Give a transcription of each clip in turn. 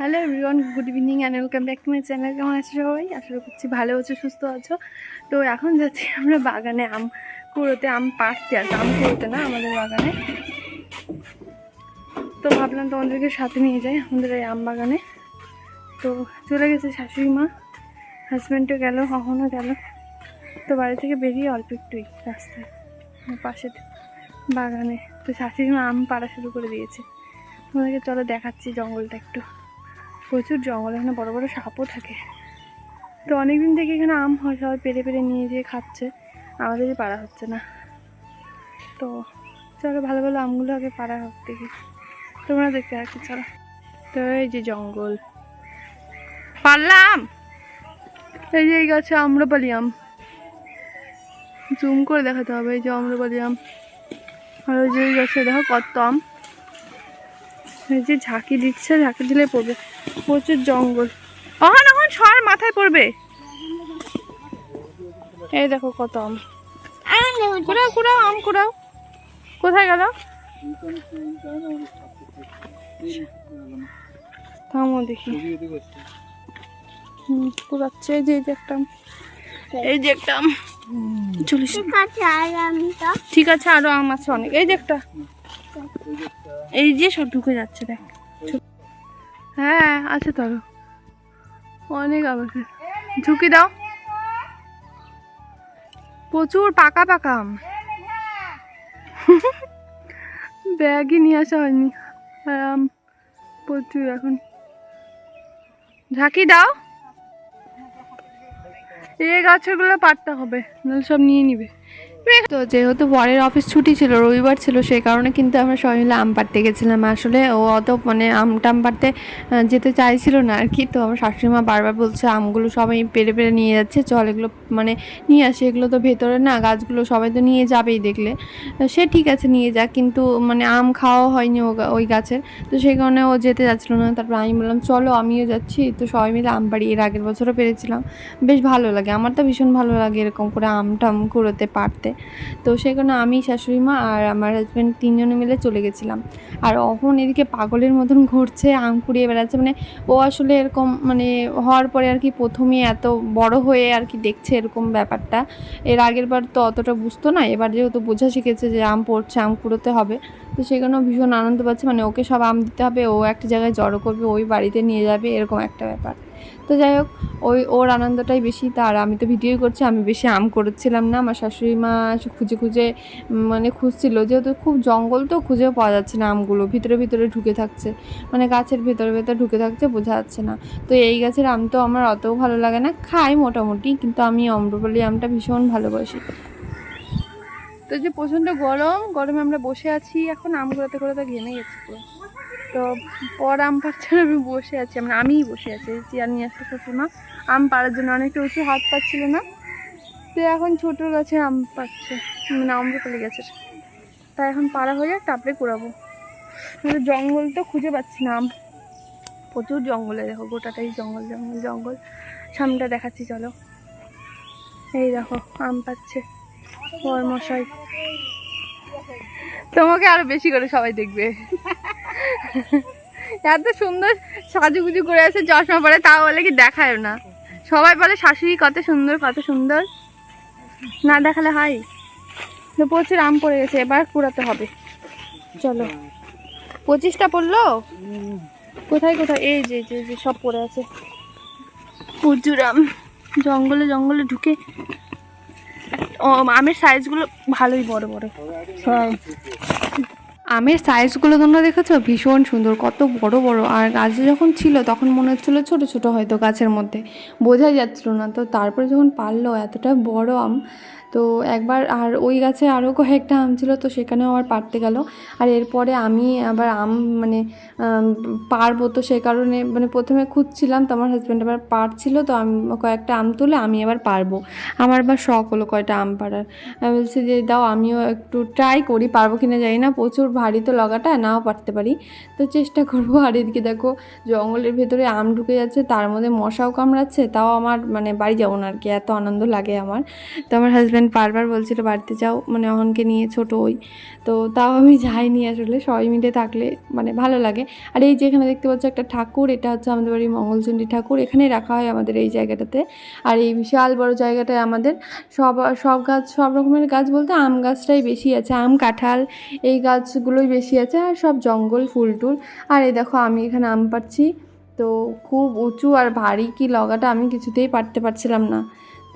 Hello everyone, good evening and welcome back to my channel কেমন আছো সবাই? আশা করছি ভালো আছো, সুস্থ আছো। তো এখন যাচ্ছি আমরা বাগানে আম কুড়োতে, আম পাড়তে আর আম কুড়োতে না আমাদের বাগানে। তো ভাবলাম তোমাদেরকে সাথে নিয়ে যাই আমাদের এই আম বাগানে। তো চলে গেছে শাশুড়ি মা হাজব্যান্ডও গেল কখনও গেল। তো বাড়ি থেকে বেরিয়ে অল্প একটুই রাস্তায় পাশে বাগানে। তো শাশুড়ি মা আম পাড়া শুরু করে দিয়েছে। তোমাদেরকে চলো দেখাচ্ছি জঙ্গলটা একটু। প্রচুর জঙ্গল এখানে বড় বড় সাপও থাকে। তো অনেকদিন থেকে এখানে আম হয় সবাই পেরে পেরে নিয়ে যেয়ে খাচ্ছে। আমাদেরই পাড়া হচ্ছে না। তো চলো ভালো ভালো আমগুলো আগে পাড়া হোক দেখি। তোমরা দেখতে রাখছি চলো। তো এই যে জঙ্গল। পারলাম এই যে এই গাছে আম্রপালি আম। জুম করে দেখাতে হবে এই যে আম্রপালি আম। আর ওই যে এই গাছে দেখো কত আম। এই যে ঝাঁকি দিচ্ছে, ঝাঁকি দিলে পড়বে। প্রচুর জঙ্গল। অহন অহন সর মাথায় পড়বে। এই দেখো কত আম। কুড়াও কুড়াও আম কুড়াও। কোথায় গেল? থামো দেখি। হুম কুড়াচ্ছে এই যে এই যে একটা এই যে একটা আম। চল্লিশ ঠিক আছে আরও আম আছে অনেক। এই যে একটা। এই যে সব ঢুকে যাচ্ছে দেখ। হ্যাঁ আছে তো আরও অনেক আছে ঝুঁকি দাও। প্রচুর পাকা পাকা আম। ব্যাগই নিয়ে আসা হয়নি। আম প্রচুর এখন। ঝাঁকি দাও। এই গাছগুলো পারতে হবে, নাহলে সব নিয়ে নিবে। তো যেহেতু পরের অফিস ছুটি ছিল, রবিবার ছিল সেই কারণে কিন্তু আমরা সবাই মিলে আম পাড়তে গেছিলাম। আসলে ও অত মানে আম টাম পাড়তে যেতে চাইছিল না আর কি। তো আমার শাশুড়ি মা বারবার বলছে, আমগুলো সবাই পেরে পেরে নিয়ে যাচ্ছে, চল এগুলো মানে নিয়ে আসে। এগুলো তো ভেতরে না, গাছগুলো সবাই তো নিয়ে যাবেই দেখলে। সে ঠিক আছে, নিয়ে যাক। কিন্তু মানে আম খাওয়া হয়নি ও ওই গাছের। তো সেই কারণে ও যেতে যাচ্ছিল না। তারপর আমি বললাম, চলো, আমিও যাচ্ছি। তো সবাই মিলে আম পাড়ি, এর আগের বছরও পেরেছিলাম। বেশ ভালো লাগে। আমার তো ভীষণ ভালো লাগে এরকম করে আম টাম কুড়োতে পারতে তো সেই কারণে আমি, শাশুড়ি মা আর আমার হাজব্যান্ড তিনজনে মিলে চলে গেছিলাম। আর অহন এদিকে পাগলের মতন ঘুরছে, আম কুড়িয়ে বেড়াচ্ছে। মানে ও আসলে এরকম মানে হওয়ার পরে আর কি প্রথমে এত বড় হয়ে আর কি দেখছে এরকম ব্যাপারটা। এর আগের বার তো অতটা বুঝতো না, এবার যেহেতু বোঝা শিখেছে যে আম পড়ছে, আম কুড়োতে হবে। তো সেখানেও ভীষণ আনন্দ পাচ্ছে মানে ওকে সব আম দিতে হবে, ও একটা জায়গায় জড়ো করবে, ওই বাড়িতে নিয়ে যাবে, এরকম একটা ব্যাপার। তো যাই হোক, ওই ওর আনন্দটাই বেশি, তার আমি তো ভিডিও করছি, আমি বেশি আম করেছিলাম না, আমার শাশুড়ি মা খুঁজে খুঁজে মানে খুঁজছিল, যেহেতু খুব জঙ্গল তো খুঁজেও পাওয়া যাচ্ছে না আমগুলো, ভিতরে ভিতরে ঢুকে থাকছে মানে গাছের ভেতরে ভেতরে ঢুকে থাকছে, বোঝা যাচ্ছে না। তো এই গাছের আম তো আমার অতও ভালো লাগে না, খাই মোটামুটি, কিন্তু আমি অম্রপল্লী আমটা ভীষণ ভালোবাসি। তো যে প্রচণ্ড গরম, গরমে আমরা বসে আছি, এখন আম কুড়াতে কুড়াতে ঘেমে গেছি পুরো। তো পর আম পাচ্ছে আমি বসে আছি মানে আমিই বসে আছি চেয়ার নিয়ে আসতে শ্বশুরমা আম পাড়ার জন্য অনেকটা উঁচু হাত পাচ্ছিল না। তো এখন ছোটো গাছে আম পাচ্ছে মানে আম্রপালি গাছের। তাই এখন পাড়া হয়ে যাক তারপরে কুড়াবো। কিন্তু জঙ্গল তো খুঁজে পাচ্ছি না আম। প্রচুর জঙ্গলে দেখো, গোটাটাই জঙ্গল জঙ্গল জঙ্গল। সামনেটা দেখাচ্ছি, চলো। এই দেখো, আম পাচ্ছে মশাই। তোমাকে আরও বেশি করে সবাই দেখবে। এত সুন্দর সাজুগুজু করে আছে, চশমা পরে, তাও বলে কি দেখায় না। সবাই বলে, শাশুড়ি কত সুন্দর কত সুন্দর। না দেখালে হয়। তো প্রচুর আম পড়ে গেছে, এবার কুড়াতে হবে। চলো। পঁচিশটা পড়ল? কোথায় কোথায়? এই যে যে যে, সব পড়ে আছে। প্রচুর আম। জঙ্গলে জঙ্গলে ঢুকে আমের সাইজগুলো ভালোই বড় বড়। আমের সাইজগুলো তোমরা দেখেছ? ভীষণ সুন্দর, কত বড় বড়। আর গাছ যখন ছিল, তখন মনে হচ্ছিল ছোট ছোট হয়তো গাছের মধ্যে। বোঝাই যাচ্ছিল না। তো তারপরে যখন পারল, এতটা বড় আম তো একবার আর ওই গাছে আরও কয়েকটা আম ছিল, তো সেখানেও আবার পারতে গেল। আর এরপরে আমি আবার আম মানে পারব তো সে কারণে মানে প্রথমে খুঁজছিলাম তো আমার হাজব্যান্ড আবার পারছিল তো আমি, কয়েকটা আম তুলে আমি আবার পারব আমার আবার শখ হলো কয়টা আম পাড়ার। আমি বলছি যে, দাও, আমিও একটু ট্রাই করি, পারব কি না জানি না, প্রচুর ভারী তো লগাটা, নাও পারতে পারি। তো চেষ্টা করব, আর এদিকে দেখো জঙ্গলের ভেতরে আম ঢুকে যাচ্ছে, তার মধ্যে মশাও কামড়াচ্ছে, তাও আমার মানে বাড়ি যাব না আর কি, এত আনন্দ লাগে আমার। তো আমার হাজব্যান্ড হাজব্যান্ড বারবার বলছিল, বাড়িতে যাও মানে অহনকে নিয়ে ছোট ওই। তো তাও আমি যাইনি আসলে, সবাই মিলে থাকলে মানে ভালো লাগে। আর এই যে এখানে দেখতে পাচ্ছ একটা ঠাকুর, এটা হচ্ছে আমাদের বাড়ির মঙ্গলচণ্ডী ঠাকুর এখানেই রাখা হয় আমাদের এই জায়গাটাতে। আর এই বিশাল বড় জায়গাটায় আমাদের সব সব গাছ, সব রকমের গাছ বলতে আম গাছটাই বেশি আছে, আম, কাঁঠাল, এই গাছগুলোই বেশি আছে, আর সব জঙ্গল, ফুল টুল। আর এই দেখো আমি এখানে আম পাচ্ছি তো খুব উঁচু আর ভারী কি লগাটা আমি কিছুতেই পারতে পারছিলাম না।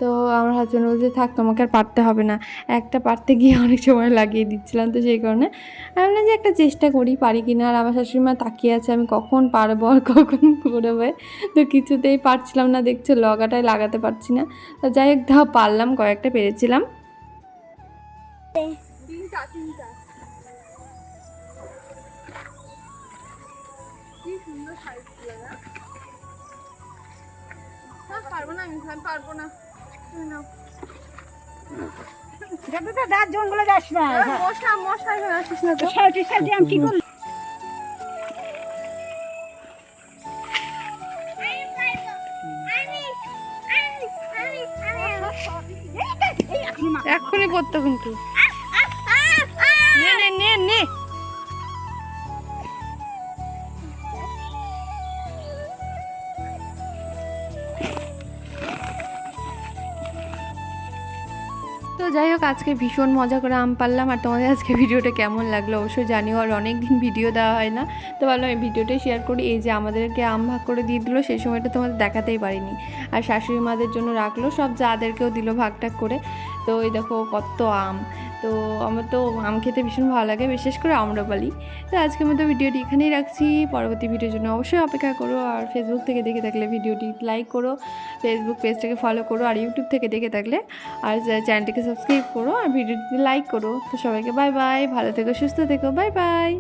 তো আমার হাজব্যান্ড বলছে, থাক, তোমাকে আর পারতে হবে না। একটা পারতে গিয়ে অনেক সময় লাগিয়ে দিচ্ছিলাম তো সেই কারণে। আমি বললাম যে, একটা চেষ্টা করি, পারি কি না? আর আমার শাশুড়ি মা তাকিয়ে আছে, আমি কখন পারব আর কখন করবে? তো কিছুতেই পারছিলাম না, দেখছ, লগাটাই লাগাতে পারছি না। তো যাই হোক ধা পারলাম, কয়েকটা পেরেছিলাম। পারব না, আমি পারব না। যাতে তো জঙ্গলে যাস না। আসিস তো। আমি কি করলি এক্ষুনি করতো কিন্তু। নে নে নে নে। তো যাই হোক, আজকে ভীষণ মজা করে আম পারলাম। আর তোমাদের আজকে ভিডিওটা কেমন লাগল অবশ্যই জানিও, আর অনেক দিন ভিডিও দেওয়া হয় না। তো ভাবলাম এই ভিডিওটাই শেয়ার করি। এই যে আমাদেরকে আম ভাগ করে দিয়ে দিলো, সেই সময়টা তোমাদের দেখাতেই পারিনি। আর শাশুড়ি মাদের জন্য রাখল সব যাদেরকেও দিল ভাগ টাগ করে। তো এই দেখো কত আম। তো আমার তো আম খেতে ভীষণ ভালো লাগে, বিশেষ করে আম্রপালি তো আজকের মতো ভিডিওটি এখানেই রাখছি। পরবর্তী ভিডিওর জন্য অবশ্যই অপেক্ষা করো আর ফেসবুক থেকে দেখে থাকলে ভিডিওটি লাইক করো ফেসবুক পেজটাকে ফলো করো আর ইউটিউব থেকে দেখে থাকলে আর চ্যানেলটিকে সাবস্ক্রাইব করো আর ভিডিওটি লাইক করো। তো সবাইকে বাই বাই ভালো থেকো, সুস্থ থেকো বাই বাই